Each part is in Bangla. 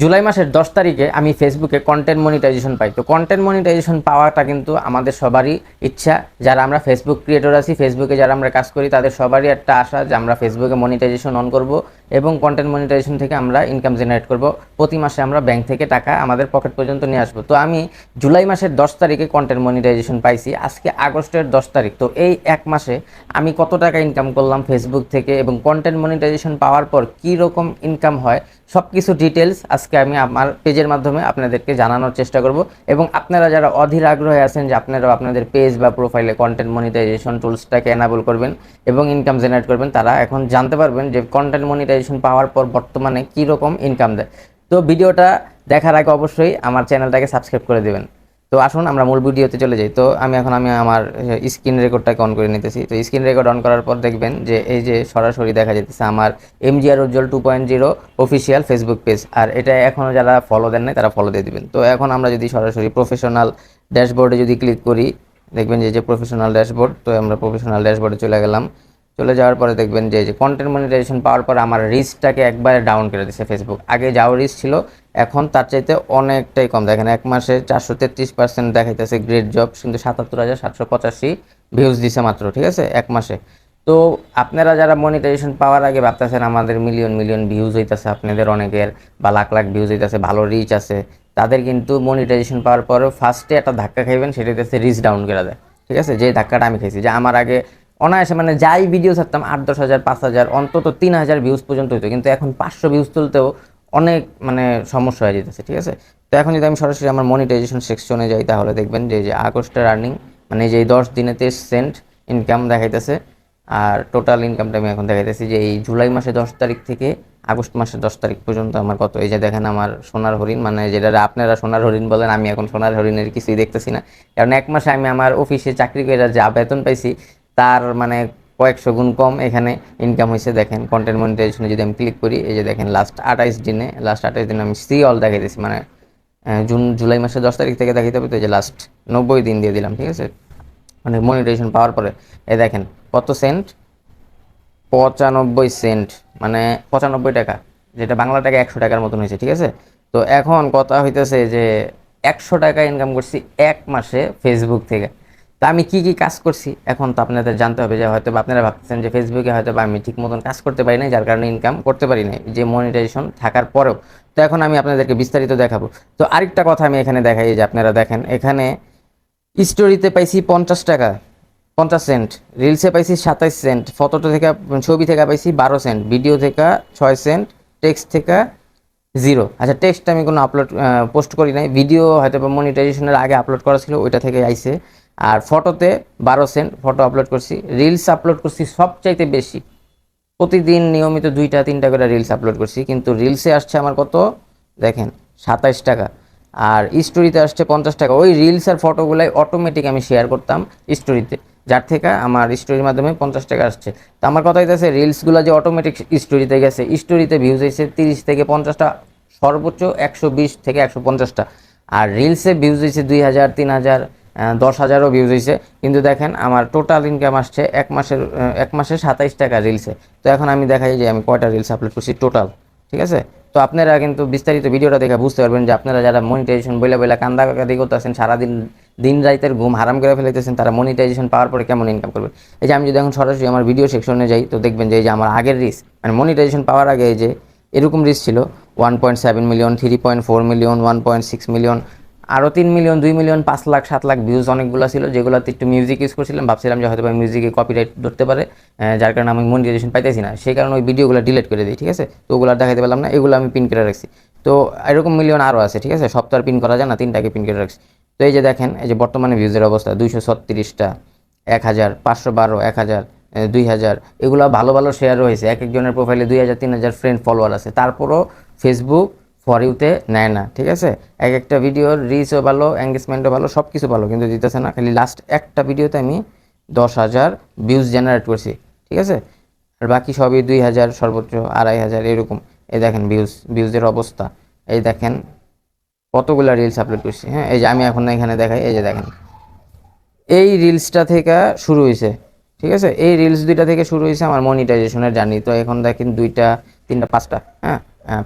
জুলাই মাসের দশ তারিখে আমি ফেসবুকে কন্টেন্ট মনিটাইজেশন পাই। তো কন্টেন্ট মনিটাইজেশন পাওয়াটা কিন্তু আমাদের সবারই ইচ্ছা। যারা আমরা ফেসবুক ক্রিয়েটর আছি ফেসবুকে যারা আমরা কাজ করি, তাদের সবারই একটা আশা যে আমরা ফেসবুকে মনিটাইজেশন অন করব। এবং কন্টেন্ট মনিটাইজেশন থেকে আমরা ইনকাম জেনারেট করব। প্রতি মাসে আমরা ব্যাংক থেকে টাকা আমাদের পকেট পর্যন্ত নিয়ে আসব। তো আমি জুলাই মাসের দশ তারিখে কন্টেন্ট মনিটাইজেশন পাইছি। আজকে আগস্টের দশ তারিখ। তো এই এক মাসে আমি কত টাকা ইনকাম করলাম ফেসবুক থেকে এবং কন্টেন্ট মনিটাইজেশন পাওয়ার পর কী রকম ইনকাম হয় সব কিছু ডিটেলস আজকে আমি আমার পেজের মাধ্যমে আপনাদেরকে জানানোর চেষ্টা করব। এবং আপনারা যারা অধীর আগ্রহে আছেন যে আপনারাও আপনাদের পেজ বা প্রোফাইলে কন্টেন্ট মনিটাইজেশন টুলসটাকে এনাবল করবেন এবং ইনকাম জেনারেট করবেন, তারা এখন জানতে পারবেন যে কন্টেন্ট মনিটাইজেশন পাওয়ার পর বর্তমানে কী রকম ইনকাম দেয়? তো ভিডিওটা দেখার আগে অবশ্যই আমার চ্যানেলটাকে সাবস্ক্রাইব করে দেবেন। তো আসুন, আমরা মূল ভিডিওতে চলে যাই। তো আমি এখন, আমি আমার স্ক্রিন রেকর্ডটাকে অন করে নিতেছি। তো স্ক্রিন রেকর্ড অন করার পর দেখবেন যে, এই যে সরাসরি দেখা যেতেছে আমার MGR Ujjwal two point zero official Facebook page আর এটা এখনও যারা ফলো দেন নাই, তারা ফলো দিয়ে দিবেন। তো এখন আমরা যদি সরাসরি প্রফেশনাল ড্যাশবোর্ডে যদি ক্লিক করি, দেখবেন যে যে প্রফেশনাল ড্যাশবোর্ড তো আমরা প্রফেশনাল ড্যাশবোর্ডে চলে গেলাম। চলে যাওয়ার পরে দেখবেন যে যে কন্টেন্ট মনিটাইজেশন পাওয়ার পর আমার রিস্কটাকে একবারে ডাউন করে দিচ্ছে ফেসবুক আগে যাও রিস্ক ছিল, এখন তার চাইতে অনেকটাই কম। দেখেন, এক মাসে চারশো তেত্রিশ পার্সেন্ট দেখাইতেছে গ্রেট জব কিন্তু সাতাত্তর হাজার সাতশো পঁচাশি ভিউজ দিছে মাত্র, ঠিক আছে? এক মাসে। তো আপনারা যারা মনিটাইজেশন পাওয়ার আগে ভাবতেছেন, আমাদের মিলিয়ন মিলিয়ন ভিউজ হইতেছে, আপনাদের অনেকের বা লাখ লাখ ভিউজ হইতেছে, ভালো রিচ আছে। তাদের কিন্তু মনিটাইজেশন পাওয়ার পরে ফার্স্টে একটা ধাক্কা খাইবেন, সেটা হইতেছে রিচ ডাউন করে দেয়, ঠিক আছে? যে ধাক্কাটা আমি খাইছি, যে আমার আগে অনায়াসে মানে যাই ভিডিও ছাড়তাম আট, দশ হাজার, পাঁচ হাজার, অন্তত তিন হাজার ভিউজ পর্যন্ত হইতো। কিন্তু এখন পাঁচশো ভিউজ তুলতেও অনেক মানে সমস্যা হয়ে যেতেছে, ঠিক আছে? তো এখন যদি আমি সরাসরি আমার মনিটাইজেশন সেকশনে যাই, তাহলে দেখবেন যে যে আগস্টের আর্নিং মানে যে দশ দিনে তেইশ সেন্ট ইনকাম দেখাইতেছে, আর টোটাল ইনকামটা আমি এখন দেখাইতেছি যে এই জুলাই মাসে দশ তারিখ থেকে আগস্ট মাসের দশ তারিখ পর্যন্ত আমার কত? এই যে দেখেন আমার সোনার হরিণ মানে যেটা আপনারা সোনার হরিণ বলেন, আমি এখন সোনার হরিণের কিছুই দেখতেছি না। কারণ এক মাসে আমি আমার অফিসে চাকরি করে যা বেতন পাইছি তার মানে কয়েকশো গুণ কম এখানে ইনকাম হয়েছে। দেখেন কন্টেন্ট মনিটাইজেশনে যদি আমি ক্লিক করি, এই যে দেখেন লাস্ট আঠাইশ দিনে লাস্ট আঠাইশ দিনে আমি সি অল দেখাইতেছি। মানে জুন, জুলাই মাসের দশ তারিখ থেকে দেখাইতে হবে তো, এই যে লাস্ট নব্বই দিন দিয়ে দিলাম, ঠিক আছে? মানে মনিটাইজেশন পাওয়ার পরে, এই দেখেন, কত সেন্ট পঁচানব্বই সেন্ট মানে পঁচানব্বই টাকা, যেটা বাংলা টাকা একশো টাকার মতন হয়েছে, ঠিক আছে? তো এখন কথা হইতেছে যে একশো টাকা ইনকাম করছি এক মাসে ফেসবুক থেকে। তা আমি কি কি কাজ করছি? এখন তো আপনাদের জানতে হবে যে হয়তো আপনারা ভাবতেছেন যে ফেসবুকে হয়তো বা আমি ঠিক মতন কাজ করতে পারি না যার কারণে ইনকাম করতে পারি নাই, যে মনিটাইজেশন থাকার পরেও। তো এখন আমি আপনাদেরকে বিস্তারিত দেখাবো। তো আরেকটা কথা আমি এখানে দেখাই যে আপনারা দেখেন, এখানে স্টোরিতে পাইছি পঞ্চাশ টাকা, পঞ্চাশ সেন্ট রিলসে পাইছি সাতাইশ সেন্ট ফটোটা থেকে, ছবি থেকে পাইছি বারো সেন্ট ভিডিও থেকে ছয় সেন্ট টেক্সট থেকে জিরো আচ্ছা টেক্সট আমি কোনো আপলোড পোস্ট করি নাই ভিডিও হয়তো বা মনিটাইজেশনের আগে আপলোড করা ছিল, ওইটা থেকে আইছে। আর ফটোতে বারো সেন্ট ফটো আপলোড করছি। রিলস আপলোড করছি সবচাইতে বেশি। প্রতিদিন নিয়মিত দুইটা, তিনটা করে রিলস আপলোড করছি। কিন্তু রিলসে আসছে আমার কত? দেখেন, সাতাইশ টাকা। আর স্টোরিতে আসছে পঞ্চাশ টাকা। ওই রিলস আর ফটোগুলাই অটোমেটিক আমি শেয়ার করতাম স্টোরিতে যার থেকে আমার স্টোরির মাধ্যমে পঞ্চাশ টাকা আসছে। তো আমার কথা হইতেছে রিলসগুলো যে অটোমেটিক স্টোরিতে গেছে স্টোরিতে ভিউজ হয়েছে তিরিশ থেকে পঞ্চাশটা সর্বোচ্চ একশো বিশ থেকে একশো পঞ্চাশটা আর রিলসে ভিউজ হয়েছে দুই হাজার, তিন হাজার দশ হাজারও ভিউজ হয়েছে কিন্তু দেখেন, আমার টোটাল ইনকাম আসছে এক মাসের এক মাসে সাতাইশ টাকা রিলসে তো এখন আমি দেখাই যে আমি কয়টা রিলস আপলোড করছি টোটাল ঠিক আছে? তো আপনারা কিন্তু বিস্তারিত ভিডিওটা দেখে বুঝতে পারবেন যে আপনারা যারা মনিটাইজেশন বইলা বইলা কান্দা কান্দি করতেছেন, সারাদিন দিন রাইতের ঘুম হারাম করে ফেলাইতেছেন, তারা মনিটাইজেশন পাওয়ার পরে কেমন ইনকাম করবে? এই যে আমি যদি এখন সরাসরি আমার ভিডিও সেকশনে যাই, তো দেখবেন যে এই যে আমার আগের রিস মানে মনিটাইজেশন পাওয়ার আগে যে এরকম রিস ছিল one point seven million three point four million one point six million আরও তিন মিলিয়ন দুই মিলিয়ন পাঁচ লাখ, সাত লাখ ভিউজ অনেকগুলো ছিল, যেগুলোতে একটু মিউজিক ইউজ করছিলাম। ভাবছিলাম যে হয়তো মিউজিকে কপিরাইট ধরতে পারে যার কারণে আমি মনিটাইজেশন পাইতেছি না। সেই কারণে ওই ভিডিওগুলো ডিলিট করে দিই, ঠিক আছে? তো ওগুলো দেখাতে পারলাম না, এগুলো আমি পিন করে রাখছি। তো এরকম মিলিয়ন আরও আছে, ঠিক আছে? সব তো পিন করা যায় না, তিনটাকে পিন করে রাখছি। তো এই যে দেখেন, এই যে বর্তমানে ভিউজের অবস্থা, দুইশো ছত্রিশটা, এক হাজার, পাঁচশো বারো, এক হাজার দুই হাজার, এগুলো ভালো ভালো শেয়ার রয়েছে। এক একজনের প্রোফাইলে দুই হাজার, তিন হাজার ফ্রেন্ড ফলোয়ার আছে। তারপরও ফেসবুক ফর ইউতে নেয় না, ঠিক আছে? এক একটা ভিডিওর রিচও ভালো এঙ্গেজমেন্টও ভালো সব কিছু ভালো কিন্তু দিতেছে না। খালি লাস্ট একটা ভিডিওতে আমি দশ হাজার ভিউজ জেনারেট করছি, ঠিক আছে? আর বাকি সবই দুই হাজার সর্বোচ্চ, আড়াই হাজার, এরকম। এই দেখেন ভিউজ ভিউজের অবস্থা। এই দেখেন কতগুলো রিলস আপলোড করছি হ্যাঁ? এই যে আমি এখন এখানে দেখাই, এই যে দেখেন। এই রিলসটা থেকে শুরু হয়েছে ঠিক আছে? এই রিলস দুইটা থেকে শুরু হয়েছে আমার মনিটাইজেশনের জার্নি তো এখন দেখেন দুইটা, তিনটা, পাঁচটা হ্যাঁ?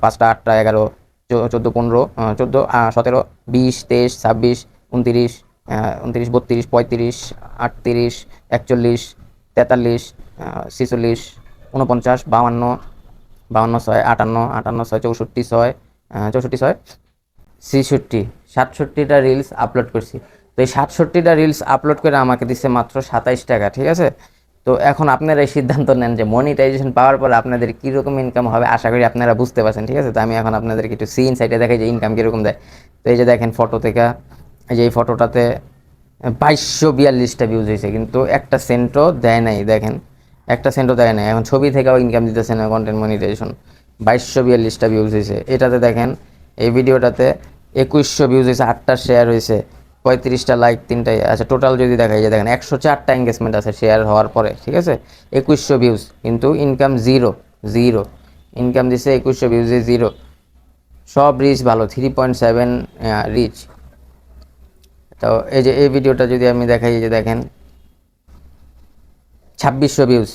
পাঁচটা, আটটা, এগারো চোদ্দ, পনেরো চোদ্দ সতেরো, বিশ, তেইশ, ছাব্বিশ, উনতিরিশ উনতিরিশ, বত্রিশ, পঁয়ত্রিশ, আটত্রিশ, একচল্লিশ, তেতাল্লিশ ছিচল্লিশ উনপঞ্চাশ বাউান্ন বাউান্ন ছয়, আটান্ন আটান্ন ছয়, চৌষট্টি ছয় চৌষট্টি ছয়, ছেষট্টি, সাতষট্টিটা রিলস আপলোড করছি। তো এই সাতষট্টিটা রিলস আপলোড করে আমাকে দিচ্ছে মাত্র সাতাইশ টাকা, ঠিক আছে? তো এখন আপনারা এই সিদ্ধান্ত নেন যে মনিটাইজেশন পাওয়ার পর আপনাদের কীরকম ইনকাম হবে, আশা করি আপনারা বুঝতে পারছেন, ঠিক আছে? তো আমি এখন আপনাদেরকে একটু সিন সাইডে দেখাই যে ইনকাম কীরকম দেয়। তো এই যে দেখেন ফটো থেকে, এই যে এই ফটোটাতে বাইশশো বিয়াল্লিশটা ভিউজ হয়েছে, কিন্তু একটা সেন্টও দেয় নাই, দেখেন। একটা সেন্টও দেয় নাই, এখন ছবি থেকেও ইনকাম দিতেছে না কন্টেন্ট মনিটাইজেশন বাইশশো বিয়াল্লিশটা ভিউজ হয়েছে। এটাতে দেখেন, এই ভিডিওটাতে একুশশো ভিউজ হয়েছে, আটটা শেয়ার হয়েছে। পঁয়ত্রিশটা লাইক তিনটাই আচ্ছা টোটাল যদি দেখা যায় দেখেন, একশো চারটা এঙ্গেজমেন্ট আছে শেয়ার হওয়ার পরে, ঠিক আছে? একুশশো ভিউজ কিন্তু ইনকাম জিরো জিরো ইনকাম দিছে একুশশো ভিউজে জিরো সব রিচ ভালো থ্রি পয়েন্ট সেভেন রিচ তো এই যে, এই ভিডিওটা যদি আমি দেখাই, যে দেখেন, ছাব্বিশশো ভিউজ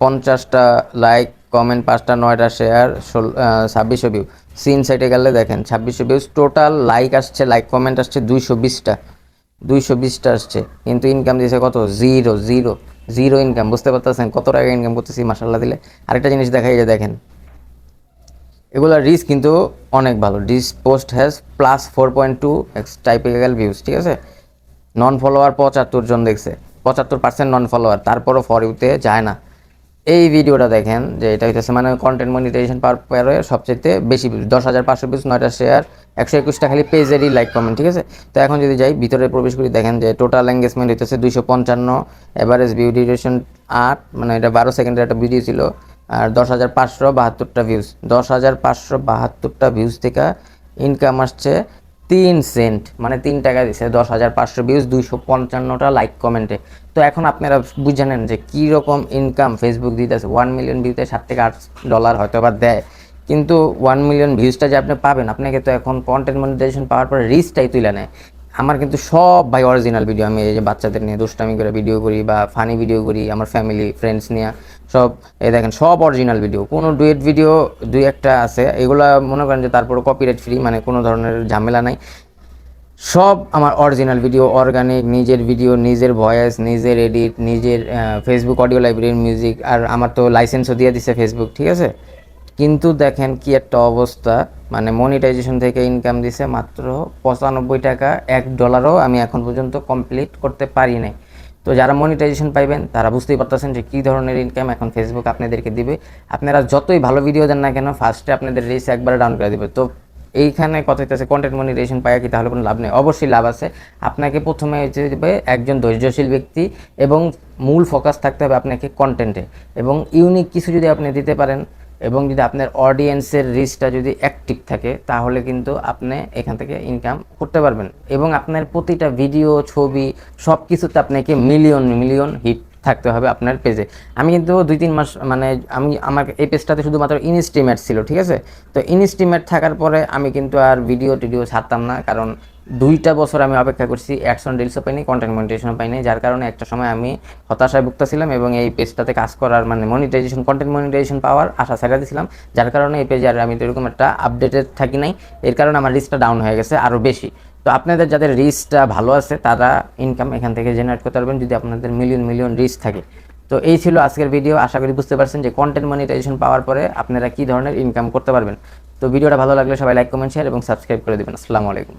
পঞ্চাশটা লাইক কমেন্ট পাঁচটা, নয়টা শেয়ার ষোলো ছাব্বিশশো ভিউ সিন সাইটে গেলে দেখেন, ছাব্বিশশো ভিউজ টোটাল লাইক আসছে লাইক কমেন্ট আসছে দুইশো বিশটা। দুইশো বিশটা আসছে, কিন্তু ইনকাম দিয়েছে কত? জিরো জিরো জিরো ইনকাম বুঝতে পারতেছেন? কত টাকা ইনকাম করতেছি মাসাল্লাহ দিলে। আরেকটা জিনিস দেখাই যে দেখেন। এগুলোর রিস্ক কিন্তু অনেক ভালো। This post has plus four point two X typical views ঠিক আছে? নন ফলোয়ার পঁচাত্তর জন দেখছে। পঁচাত্তর পার্সেন্ট নন ফলোয়ার তারপরও ফর ইউতে যায় না। এই ভিডিওটা দেখেন যে এটা হইতেছে মানে কন্টেন্ট মনিটাইজেশন পরে সবচেয়ে বেশি দশ হাজার পাঁচশো ভিউজ নয়টা শেয়ার একশো একুশটা খালি পেজেরই লাইক কমেন্ট ঠিক আছে? তো এখন যদি যাই, ভিতরে প্রবেশ করি, দেখেন যে টোটাল এঙ্গেজমেন্ট হইতেছে দুইশো পঞ্চান্ন এভারেজ ভিউ ডিউরেশন আট মানে এটা বারো সেকেন্ডের একটা ভিডিও ছিল, আর দশ হাজার পাঁচশো বাহাত্তরটা ভিউজ দশ হাজার পাঁচশো বাহাত্তরটা ভিউজ থেকে ইনকাম আসছে তিন সেন্ট মানে তিন টাকা দিছে, দশ হাজার পাঁচশো ভিউজ দুইশো পঞ্চান্নটা লাইক কমেন্টে তো এখন আপনারা বুঝে নেন যে কী রকম ইনকাম ফেসবুক দিতেছে। ওয়ান মিলিয়ন ভিউতে সাত থেকে আট ডলার হয়তো বা দেয়। কিন্তু ওয়ান মিলিয়ন ভিউজটা যে আপনি পাবেন, আপনাকে তো এখন কন্টেন্ট মনিটাইজেশন পাওয়ার পরে রিচটাই তুলে নেয়। আমার কিন্তু সব ভাই অরিজিনাল ভিডিও আমি এই যে বাচ্চাদের নিয়ে দুষ্টামি করে ভিডিও করি বা ফানি ভিডিও করি, আমার ফ্যামিলি ফ্রেন্ডস নিয়ে সব, এই দেখেন, সব অরিজিনাল ভিডিও কোনো ডুয়েট ভিডিও দুই একটা আছে, এগুলা মনে করেন যে তারপরে কপিরাইট ফ্রি মানে কোনো ধরনের ঝামেলা নাই। সব আমার অরিজিনাল ভিডিও অর্গানিক নিজের ভিডিও নিজের ভয়েস নিজের এডিট নিজের ফেসবুক অডিও লাইব্রেরির মিউজিক আর আমার তো লাইসেন্সও দিয়ে দিছে ফেসবুক ঠিক আছে? কিন্তু দেখেন কি একটা অবস্থা মানে মনিটাইজেশন থেকে ইনকাম দিছে মাত্র পঁচানব্বই টাকা, এক ডলারও আমি এখন পর্যন্ত কমপ্লিট করতে পারি নাই। তো যারা মনিটাইজেশন পাইবেন, তারা বুঝতেই পারতেছেন যে কী ধরনের ইনকাম এখন ফেসবুক আপনাদেরকে দিবে। আপনারা যতই ভালো ভিডিও দেন না কেন ফার্স্টে আপনাদের রিচ একবারে ডাউন করে দেবে। তো এইখানে কথা হইতেছে কন্টেন্ট মনিটাইজেশন পাওয়া কি তাহলে কোনো লাভ নেই? অবশ্যই লাভ আছে। আপনাকে প্রথমে হচ্ছে একজন ধৈর্যশীল ব্যক্তি এবং মূল ফোকাস থাকতে হবে আপনাকে কন্টেন্টে এবং ইউনিক কিছু যদি আপনি দিতে পারেন এবং যদি আপনার অডিয়েন্সের রিচটা যদি অ্যাক্টিভ থাকে, তাহলে কিন্তু আপনি এখান থেকে ইনকাম করতে পারবেন। এবং আপনার প্রতিটা ভিডিও ছবি সব কিছুতে আপনাকে মিলিয়ন মিলিয়ন হিট থাকতে হবে আপনার পেজে আমি কিন্তু দুই তিন মাস মানে আমি, আমার এই পেজটাতে শুধুমাত্র ইনস্টিমেট ছিল, ঠিক আছে? তো ইনস্টিমেট থাকার পরে আমি কিন্তু আর ভিডিও টিডিও ছাড়তাম না, কারণ দুইটা বছর আমি অপেক্ষা করছি অ্যাকশন রিলসও পাইনি কন্টেন্ট মনিটাইজেশনও পাইনি। যার কারণে একটা সময় আমি হতাশায় ভুগতেছিলাম এবং এই পেজটাতে কাজ করার মানে মনিটাইজেশন কন্টেন্ট মনিটাইজেশন পাওয়ার আশা ছেড়ে দিয়েছিলাম। যার কারণে এই পেজে আর আমি এরকম একটা আপডেটেড থাকি নাই। এর কারণে আমার রিস্কটা ডাউন হয়ে গেছে আরও বেশি। তো আপনাদের যাদের রিস্কটা ভালো আছে, তারা ইনকাম এখান থেকে জেনারেট করতে পারবেন যদি আপনাদের মিলিয়ন মিলিয়ন রিস্ক থাকে। তো এই ছিল আজকের ভিডিও আশা করি বুঝতে পারছেন যে কন্টেন্ট মনিটাইজেশন পাওয়ার পরে আপনারা কী ধরনের ইনকাম করতে পারবেন। তো ভিডিওটা ভালো লাগলে সবাই লাইক কমেন্ট শেয়ার এবং সাবস্ক্রাইব করে দেবেন। আসসালামু আলাইকুম।